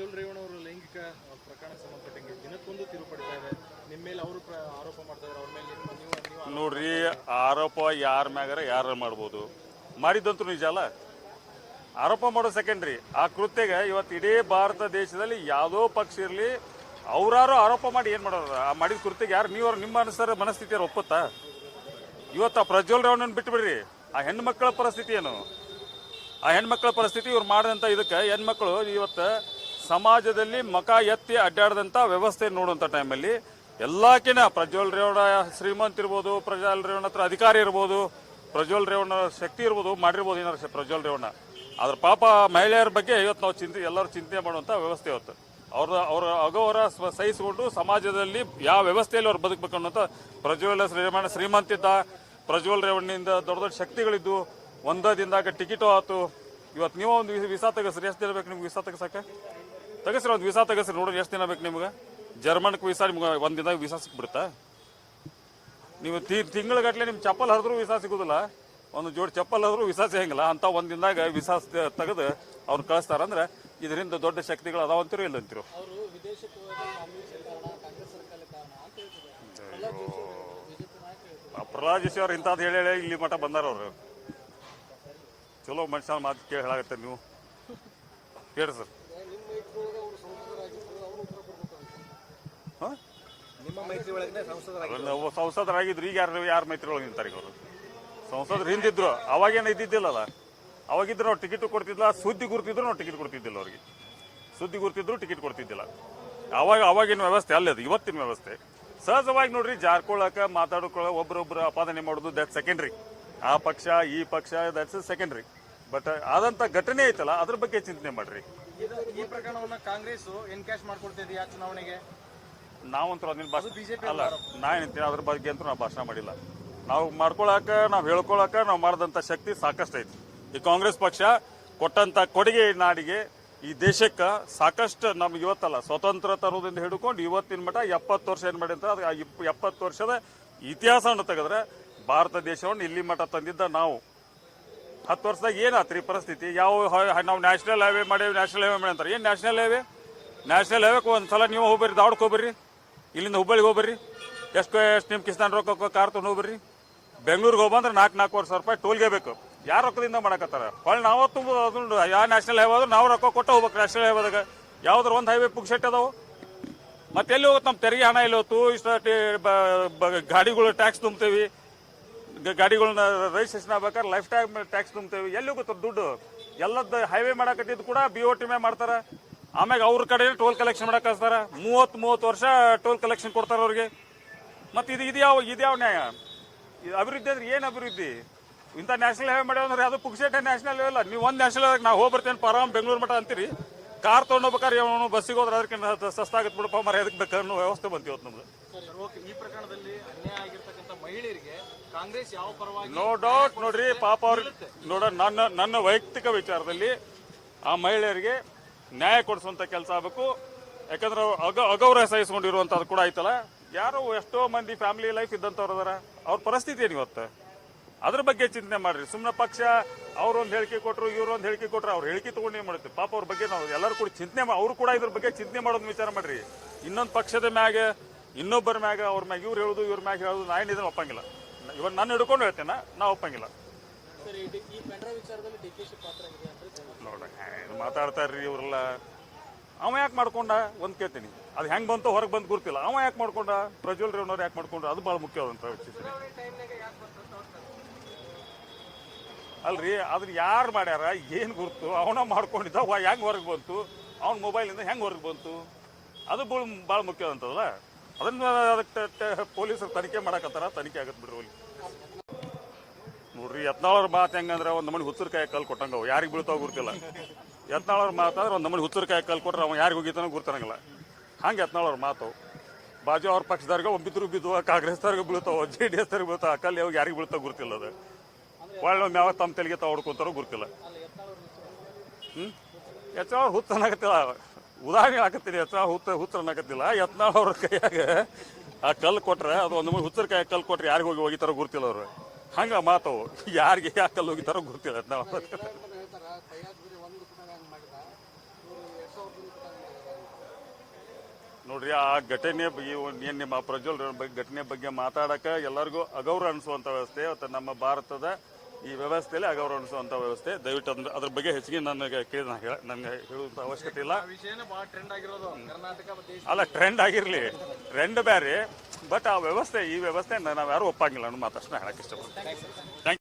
ಪ್ರಜ್ವಲ್ ರೇವಣ್ಣವರು ಲೈಂಗಿಕ ಪ್ರಕರಣ ಸಂಬಂಧಪಟ್ಟಂಗೆ ದಿನಕ್ಕೊಂದು ತಿರು ಪಡಿತಾ ಇದೆ. ನಿಮ್ಮ ಮೇಲೆ ಅವರು ಆರೋಪ ಮಾಡ್ತಾ ಇದ್ದಾರೆ ಅವ್ರ ಮೇಲೆ ನೀವು ನೋಡ್ರಿ ಆರೋಪ ಯಾರ ಮ್ಯಾಗಾರ ಯಾರು ಮಾಡ್ಬೋದು. ಮಾಡಿದ್ದಂತೂ ನಿಜ ಅಲ್ಲ. ಆರೋಪ ಮಾಡೋ ಸೆಕೆಂಡ್ರಿ ಆ ಕೃತ್ಯಗೆ ಇವತ್ತು ಇಡೀ ಭಾರತ ದೇಶದಲ್ಲಿ ಯಾವುದೋ ಪಕ್ಷ ಇರಲಿ ಅವ್ರಾರು ಆರೋಪ ಮಾಡಿ ಏನು ಮಾಡೋರು? ಆ ಮಾಡಿದ ಕೃತ್ಯಗೆ ಯಾರು ನೀವು ನಿಮ್ಮ ಅನುಸಾರ ಮನಸ್ಥಿತಿ ಯಾರು ಒಪ್ಪುತ್ತಾ? ಇವತ್ತು ಆ ಪ್ರಜ್ವಲ್ ರೇವಣ್ಣನ ಬಿಟ್ಬಿಡ್ರಿ. ಆ ಹೆಣ್ಮಕ್ಳ ಪರಿಸ್ಥಿತಿ ಏನು? ಆ ಹೆಣ್ಮಕ್ಳ ಪರಿಸ್ಥಿತಿ ಇವ್ರು ಮಾಡಿದಂಥ ಇದಕ್ಕೆ ಹೆಣ್ಮಕ್ಳು ಇವತ್ತು ಸಮಾಜದಲ್ಲಿ ಮಕ ಎತ್ತಿ ಅಡ್ಡಾಡದಂಥ ವ್ಯವಸ್ಥೆ ನೋಡುವಂಥ ಟೈಮಲ್ಲಿ ಎಲ್ಲಾಕಿನ ಪ್ರಜ್ವಲ್ ರೇವಣ್ಣ ಶ್ರೀಮಂತ ಇರ್ಬೋದು, ಪ್ರಜ್ವಲ್ ರೇವಣ್ಣ ಹತ್ರ ಅಧಿಕಾರಿ ಇರ್ಬೋದು, ಪ್ರಜ್ವಲ್ ರೇವಣ್ಣ ಶಕ್ತಿ ಇರ್ಬೋದು, ಮಾಡಿರ್ಬೋದು ಏನಾರು ಪ್ರಜ್ವಲ್ ರೇವಣ್ಣ. ಅದ್ರ ಪಾಪ ಮಹಿಳೆಯರ ಬಗ್ಗೆ ಇವತ್ತು ನಾವು ಚಿಂತೆ, ಎಲ್ಲರೂ ಚಿಂತೆ ಮಾಡುವಂಥ ವ್ಯವಸ್ಥೆ ಇವತ್ತು. ಅವ್ರ ಅವರ ಅಗೌರ ಸಹಿಸಿಕೊಂಡು ಸಮಾಜದಲ್ಲಿ ಯಾವ ವ್ಯವಸ್ಥೆಯಲ್ಲಿ ಅವ್ರು ಬದುಕಬೇಕು ಅನ್ನೋಂಥ ಪ್ರಜ್ವಲ್ ರೇವಣ್ಣ ಶ್ರೀಮಂತಿದ್ದ ಪ್ರಜ್ವಲ್ ರೇವಣ್ಣಿಂದ ದೊಡ್ಡ ದೊಡ್ಡ ಶಕ್ತಿಗಳಿದ್ದು, ಒಂದ ದಿನದಾಗ ಟಿಕೆಟು ಆಯ್ತು ಇವತ್ತು ನೀವು ಒಂದು ವಿಸಾ ತೆಗಸ್ರಿ, ಎಷ್ಟು ಇರಬೇಕು ಬೇಕು ನಿಮ್ಗೆ ವಿಸಾ ತೆಗಸಕ್ಕೆ ತೆಗಸ್ರಿ ಒಂದು ವೀಸಾ ತಗಸ್ರಿ ನೋಡ್ರಿ ಎಷ್ಟು ದಿನ ಬೇಕು ನಿಮ್ಗೆ? ಜರ್ಮನ್ಗೆ ವೀಸಾ ನಿಮ್ಗೆ ಒಂದು ದಿನದಾಗ ವೀಸಾ ಸಿಕ್ಬಿಡುತ್ತಾ ನೀವು ತಿ ತಿಂಗಳಗಟ್ಲೆ ನಿಮ್ಮ ಚಪ್ಪಲ್ ಹರಿದ್ರು ವೀಸಾ ಸಿಗೋದಿಲ್ಲ. ಒಂದು ಜೋಡಿ ಚಪ್ಪಲ್ ಹರಿದ್ರು ವೀಸಾ ಸಿಗಂಗಿಲ್ಲ. ಅಂತ ಒಂದು ದಿನದಾಗ ವೀಸಾ ತೆಗೆದು ಅವ್ರು ಕಳಿಸ್ತಾರಂದ್ರೆ ಇದರಿಂದ ದೊಡ್ಡ ಶಕ್ತಿಗಳು ಅದಾವ ಅಂತೀರೋ ಇಲ್ಲ ಅಂತಿರೋ? ಪ್ರಹ್ಲಾದ್ ಜೋಶಿ ಅವರು ಇಂಥದ್ದು ಹೇಳಿ ಹೇಳಿ ಇಲ್ಲಿ ಮಠ ಬಂದಾರ ಅವರು. ಚಲೋ ಮನುಷ್ಯನ ಮಾತು ಕೇಳಿ ಹೇಳಾಗತ್ತೆ ನೀವು. ಕೇಳಿ ಸರ್ ನಿಮ್ಮ ಮೈತ್ರಿಯೊಳಗೆ ಅವರು ಸಂಸದರಾಗಿದ್ರು ಅವರು ಉತ್ತರ ಕೊಡ್ಬೇಕು ಸಂಸದರಾಗಿದ್ರು. ಈಗ ಯಾರು ಯಾರು ಮೈತ್ರಿ ಒಳಗೆ ನಿಂತಾರೆ ಅವರು ಸಂಸದರು ಹಿಂದಿದ್ರು. ಅವಾಗೇನು ಇದ್ದಿದ್ದಿಲ್ಲಲ್ಲ? ಅವಾಗಿದ್ರು ನಾವು ಟಿಕೆಟ್ ಕೊಡ್ತಿದ್ದಿಲ್ಲ. ಸುದ್ದಿ ಗುರುತಿದ್ರು ನಾವು ಟಿಕೆಟ್ ಕೊಡ್ತಿದ್ದಿಲ್ಲ ಅವ್ರಿಗೆ. ಸುದ್ದಿ ಗುರುತಿದ್ರು ಟಿಕೆಟ್ ಕೊಡ್ತಿದ್ದಿಲ್ಲ. ಅವಾಗ ಅವಾಗಿನ ವ್ಯವಸ್ಥೆ ಅಲ್ಲದು ಇವತ್ತಿನ ವ್ಯವಸ್ಥೆ. ಸಹಜವಾಗಿ ನೋಡ್ರಿ ಜಾರ್ಕೊಳಕ ಮಾತಾಡ್ಕೊಳ್ಳೋ ಒಬ್ರೊಬ್ರು ಅಪಾದನೆ ಮಾಡೋದು ದಟ್ ಸೆಕೆಂಡ್ರಿ ಆ ಪಕ್ಷ ಈ ಪಕ್ಷ ದಟ್ಸ್ ಸೆಕೆಂಡ್ರಿ ಬಟ್ ಆದಂತ ಘಟನೆ ಐತಲ್ಲ ಅದ್ರ ಬಗ್ಗೆ ಚಿಂತನೆ ಮಾಡ್ರಿ. ಈ ಪ್ರಕರಣವನ್ನ ಕಾಂಗ್ರೆಸ್ ಎನ್ಕ್ಯಾಶ್ ಮಾಡ್ಕೊಡ್ತಿದ್ಯಾ ಚುನಾವಣೆಗೆ? ನಾವಂತೂ ಅದನ್ನ ಅಲ್ಲ ನಾ ಏನಂತೀನಿ ಅದ್ರ ಬಗ್ಗೆ ಅಂತೂ ನಾವು ಭಾಷಣ ಮಾಡಿಲ್ಲ. ನಾವು ಮಾಡ್ಕೊಳಕ ನಾವು ಹೇಳ್ಕೊಳಕ ನಾವು ಮಾಡಿದಂಥ ಶಕ್ತಿ ಸಾಕಷ್ಟು ಐತಿ. ಈ ಕಾಂಗ್ರೆಸ್ ಪಕ್ಷ ಕೊಟ್ಟಂತ ಕೊಡುಗೆ ನಾಡಿಗೆ ಈ ದೇಶಕ್ಕೆ ಸಾಕಷ್ಟು ನಮ್ಗೆ ಇವತ್ತಲ್ಲ ಸ್ವತಂತ್ರ ತರೋದಿಂದ ಹಿಡ್ಕೊಂಡು ಇವತ್ತಿನ ಮಟ್ಟ ಎಪ್ಪತ್ತು ವರ್ಷ ಏನು ಮಾಡಿ ಅಂತ ಅದು ಎಪ್ಪತ್ತು ವರ್ಷದ ಇತಿಹಾಸವನ್ನು ತೆಗೆದ್ರೆ ಭಾರತ ದೇಶವನ್ನು ಇಲ್ಲಿ ಮಟ್ಟ ತಂದಿದ್ದ ನಾವು. ಹತ್ತು ವರ್ಷದಾಗ ಏನಾತ್ರಿ ಪರಿಸ್ಥಿತಿ? ಯಾವ ನಾವು ನ್ಯಾಷನಲ್ ಹೈವೇ ಮಾಡೇವಿ ನ್ಯಾಷನಲ್ ಹೈವೇ ಮಾಡಿ ಅಂತಾರೆ. ಏನು ನ್ಯಾಷನಲ್ ಹೈವೇ? ನ್ಯಾಷನಲ್ ಹೈವೇಕ್ಕೆ ಒಂದು ಸಲ ನೀವು ಹೋಗ್ಬರ್ರಿ ದಾಡ್ಕೋಬರ್ರಿ ಇಲ್ಲಿಂದ ಹುಬ್ಬಳ್ಳಿಗೆ ಹೋಗ್ಬರ್ರಿ. ಎಷ್ಟು ಎಷ್ಟು ನಿಮ್ಮ ಕಿಸ್ತಾನ್ ರೊಕ್ಕ ಕಾರ್ ತೊಗೊಂಡು ಹೋಗ್ಬರ್ರಿ. ಬೆಂಗಳೂರಿಗೆ ಹೋಗ್ಬಂದ್ರೆ ನಾಲ್ಕು ನಾಲ್ಕೂವರೆ ಸಾವಿರ ರೂಪಾಯಿ ಟೋಲ್ಗೆ ಬೇಕು. ಯಾರು ರೊಕ್ಕದಿಂದ ಮಾಡಕತ್ತಾರ? ಹೊಳ್ಳಿ ನಾವು ತುಂಬ ಅದು ಯಾವ ನ್ಯಾಷನಲ್ ಹೈವೇ ಆದ್ರೂ ನಾವು ರೊಕ್ಕ ಕೊಟ್ಟು ಹೋಗ್ಬೇಕು ನ್ಯಾಷನಲ್ ಹೈವೇದಾಗ ಯಾವ್ದಾರು ಒಂದು ಹೈವೇ ಪುಗ್ಸೆಟ್ ಅದಾವು? ಮತ್ತೆ ಎಲ್ಲಿ ಹೋಗುತ್ತೆ? ನಮ್ಮ ತೆರಿಗೆ ಹಣ ಎಲ್ಲಿ ಹೊತ್ತು ಇಷ್ಟು ಗಾಡಿಗಳು ಟ್ಯಾಕ್ಸ್ ತುಂಬ್ತೇವಿ. ಗಾಡಿಗಳನ್ನ ರಿಜಿಸ್ಟ್ರೇಷನ್ ಆಗ್ಬೇಕಾದ್ರೆ ಲೈಫ್ ಟೈಮ್ ಟ್ಯಾಕ್ಸ್ ತುಂಬ್ತೇವೆ. ಎಲ್ಲಿ ಹೋಗುತ್ತೆ? ದುಡ್ಡು. ಎಲ್ಲದ ಹೈವೇ ಮಾಡಕತ್ತಿದ್ದು ಕೂಡ ಬಿ ಓ ಟಿ ಮೇ ಮಾಡ್ತಾರ. ಆಮ್ಯಾಗ ಅವ್ರ ಕಡೆ ಟೋಲ್ ಕಲೆಕ್ಷನ್ ಮಾಡಕ್ ಕಳಿಸ್ತಾರ. ಮೂವತ್ ಮೂವತ್ತು ವರ್ಷ ಟೋಲ್ ಕಲೆಕ್ಷನ್ ಕೊಡ್ತಾರ ಅವ್ರಿಗೆ. ಮತ್ತೆ ಇದು ಇದು ಯಾವ ಇದು ಯಾವ ನ್ಯಾಯ? ಇದು ಅಭಿವೃದ್ಧಿ ಅಂದ್ರೆ ಏನು ಅಭಿವೃದ್ಧಿ? ಇಂಥ ನ್ಯಾಷನಲ್ ಹೈವೇ ಮಾಡ್ಯಾವ ಅಂದ್ರೆ ಅದು ಪುಕ್ಸೇಟೆ ನ್ಯಾಷನಲ್ ಹೈವೇ ಅಲ್ಲ. ನೀವು ಒಂದು ನ್ಯಾಷನಲ್ ನಾವು ಹೋಗಿ ಬರ್ತೇನೆ ಆರಾಮ್ ಬೆಂಗಳೂರು ಮಠ ಅಂತೀರಿ. ಕಾರ್ ತೊಗೊಂಡು ಹೋಗ್ಬೇಕಾದ್ರೆ ಅವನು ಬಸ್ಸಿಗೆ ಹೋದ್ರೆ ಅದಕ್ಕಿಂತ ಸಸ್ತಾಗತ್ತೆ ಬಿಡಪ್ಪ ಮರ ಅದಕ್ಕೆ ಬೇಕನ್ನೋ ವ್ಯವಸ್ಥೆ ಬಂತು ಇವತ್ತು ನಮ್ದು. ಈ ಪ್ರಕರಣದಲ್ಲಿ ಅನ್ಯಾಯ ಆಗಿರ್ತಕ್ಕಂಥ ಮಹಿಳೆಯರಿಗೆ ಕಾಂಗ್ರೆಸ್ ಯಾವ ಪರವಾಗಿ ನೋ ಡೌಟ್ ನೋಡ್ರಿ ಪಾಪ ಅವ್ರಿಗೆ ನೋಡ ನನ್ನ ನನ್ನ ವೈಯಕ್ತಿಕ ವಿಚಾರದಲ್ಲಿ ಆ ಮಹಿಳೆಯರಿಗೆ ನ್ಯಾಯ ಕೊಡಿಸುವಂತ ಕೆಲಸ ಆಗಬೇಕು. ಯಾಕಂದ್ರೆ ಅಗ ಅಗೌರವ ಸಹಿಸ್ಕೊಂಡಿರುವಂಥದ್ದು ಕೂಡ ಆಯ್ತಲ್ಲ. ಯಾರು ಎಷ್ಟೋ ಮಂದಿ ಫ್ಯಾಮಿಲಿ ಲೈಫ್ ಇದ್ದಂಥವ್ರು ಅದಾರ ಅವ್ರ ಪರಿಸ್ಥಿತಿ ಏನು ಇವತ್ತು? ಅದ್ರ ಬಗ್ಗೆ ಚಿಂತನೆ ಮಾಡ್ರಿ. ಸುಮ್ಮನೆ ಪಕ್ಷ ಅವ್ರೊಂದು ಹೇಳಿಕೆ ಕೊಟ್ಟರು ಇವ್ರೊಂದು ಹೇಳಿಕೆ ಕೊಟ್ಟರು ಅವ್ರು ಹೇಳಿಕೆ ತಗೊಂಡು ಏನು ಮಾಡುತ್ತೆ? ಪಾಪ ಅವ್ರ ಬಗ್ಗೆ ನಾವು ಎಲ್ಲರೂ ಕೂಡ ಚಿಂತನೆ ಅವ್ರು ಕೂಡ ಇದ್ರ ಬಗ್ಗೆ ಚಿಂತನೆ ಮಾಡೋದು ವಿಚಾರ ಮಾಡ್ರಿ. ಇನ್ನೊಂದು ಪಕ್ಷದ ಮ್ಯಾಗ, ಇನ್ನೊಬ್ಬರ ಮ್ಯಾಗ ಅವ್ರ ಮ್ಯಾಗ ಇವ್ರು ಹೇಳೋದು, ಇವ್ರ ಮ್ಯಾಗ ಹೇಳೋದು ನಾ ಏನಿದ್ರೆ ಒಪ್ಪಂಗಿಲ್ಲ. ಇವನ್ ನಾನು ಹಿಡ್ಕೊಂಡು ಹೇಳ್ತೇನೆ, ನಾ ಒಪ್ಪಂಗಿಲ್ಲ. ನೋಡ ಮಾತಾಡ್ತಾರ್ರಿ ಇವರೆಲ್ಲ. ಅವ ಯಾಕೆ ಮಾಡ್ಕೊಂಡ? ಒಂದ್ ಕೇಳ್ತೀನಿ. ಅದು ಹೆಂಗ್ ಬಂತು ಹೊರಗೆ ಬಂದು ಗುರ್ತಿಲ್ಲ. ಅವ ಯಾಕೆ ಮಾಡ್ಕೊಂಡ? ಪ್ರಜ್ವಲ್ ರೇವಣ್ಣವ್ರು ಯಾಕೆ ಮಾಡ್ಕೊಂಡ್ರು? ಅದು ಬಹಳ ಮುಖ್ಯವಾದಂತ ಅಲ್ರಿ ಅದನ್ನ ಯಾರು ಮಾಡ್ಯಾರ? ಏನು ಗುರ್ತು? ಅವನ ಮಾಡ್ಕೊಂಡಿದ್ದ ಹೆಂಗ್ ಹೊರಗೆ ಬಂತು? ಅವನ ಮೊಬೈಲಿಂದ ಹೆಂಗ್ ಹೊರಗೆ ಬಂತು? ಅದು ಭಾಳ ಭಾಳ ಮುಖ್ಯವಾದಂತದಲ್ಲ ಅದನ್ನ ಅದಕ್ಕೆ ಪೊಲೀಸರು ತನಿಖೆ ಮಾಡಕತ್ತಾರ, ತನಿಖೆ ಆಗತ್ತೆ ಬಿಡ್ರಿ ಯತ್ನಾಳವ್ರ ಮಾತು ಹೆಂಗಂದ್ರೆ ಒಂದು ನಮ್ಮನೆ ಹುಚ್ಚರ್ಕಾಯಿ ಕಲ್ ಕೊಟ್ಟಂಗ ಅವು ಯಾರಿಗೆ ಬೀಳ್ತಾವ ಗುರ್ತಿಲ್ಲ ಯತ್ನಾಳವ್ರ ಮಾತಾದ್ರೆ ಒಂದು ನಮ್ಮನೆ ಹುಚ್ಚರ್ಕಾಯಿ ಕಲ್ ಕೊಟ್ರೆ ಅವ ಯಾರಿಗೆ ಹೋಗಿತಾನೋ ಗುರ್ತನಂಗಿಲ್ಲ ಹಂಗೆ ಯತ್ನಾಳವ್ರ ಮಾತು. ಬಾಜು ಅವ್ರ ಪಕ್ಷದವ್ರಿಗೆ ಒಬ್ಬಿದ್ರು ಬಿದ್ದು ಕಾಂಗ್ರೆಸ್ದವ್ರಿಗೆ ಬೀಳ್ತಾವ, ಜೆ ಡಿ ಎಸ್ ಬೀಳ್ತಾವ ಕಲ್ ಯಾವಾಗ ಯಾರಿಗೆ ಬೀಳ್ತಾವ ಗುರ್ತಿಲ್ಲ ಅದು. ಒಳ್ಳೆ ಯಾವ ತಮ್ಮ ತೆಲಿಗೆ ತಾವು ಹೊಡ್ಕೊಂತಾರೋ ಗುರ್ತಿಲ್ಲ ಹ್ಞೂ ಯತ್ನಾಳ್ ಹುತ್ತ ಉದಾಹರಣೆ ಹಾಕತ್ತೀನಿ, ಯತ್ನಾಳ್ ಹುತ್ತ ಹುತ್ತ ಅನ್ನಕತ್ತಿಲ್ಲ. ಯತ್ನಾಳ್ ಅವ್ರ ಕೈಯಾಗ ಆ ಕಲ್ಲು ಕೊಟ್ರೆ, ಅದು ಒಂದು ಮೂರು ಹುಚ್ಚರ ಕೈ ಕಲ್ಲು ಕೊಟ್ರೆ ಯಾರಿಗೆ ಹೋಗಿ ಹೋಗಿತಾರೋ ಗುರ್ತಿಲ್ಲ ಅವ್ರು. ಹಂಗ ಮಾತು. ಯಾರಿಗೆ ಯಾಕಲ್ಲಿ ಹೋಗಿತಾರೋ ಗೊತ್ತಿಲ್ಲ ನಾವು ನೋಡ್ರಿ ಆ ಘಟನೆ ಬಗ್ಗೆ ಏನು ನಿಮ್ಮ ಪ್ರಜ್ವಲ್ ಬಗ್ಗೆ ಘಟನೆ ಬಗ್ಗೆ ಮಾತಾಡಕ್ಕೆ ಎಲ್ಲರಿಗೂ ಅಗೌರವ ಅನಿಸುವಂಥ ವ್ಯವಸ್ಥೆ ಮತ್ತು ನಮ್ಮ ಭಾರತದ ಈ ವ್ಯವಸ್ಥೆಯಲ್ಲಿ ಅಗೌರವ ಅನಿಸುವಂತ ವ್ಯವಸ್ಥೆ ದಯವಿಟ್ಟು ಅದ್ರ ಅದ್ರ ಬಗ್ಗೆ ಹೆಚ್ಚಿಗೆ ನನಗೆ ಕೇಳಿ ನಾನು ಹೇಳ ನನಗೆ ಹೇಳುವಂತ ಅವಶ್ಯಕತೆ ಇಲ್ಲ. ಅಲ್ಲ ಟ್ರೆಂಡ್ ಆಗಿರ್ಲಿ. ಟ್ರೆಂಡ್ ಬೇರೆ ಬಟ್ ಆ ವ್ಯವಸ್ಥೆ ಈ ವ್ಯವಸ್ಥೆ ನಾವು ಯಾರು ಒಪ್ಪಂಗಿಲ್ಲ ಅನ್ನೋ ಮಾತಷ್ಟು ಹೇಳಕ್ ಇಷ್ಟಪಡ್ತೀನಿ. ಥ್ಯಾಂಕ್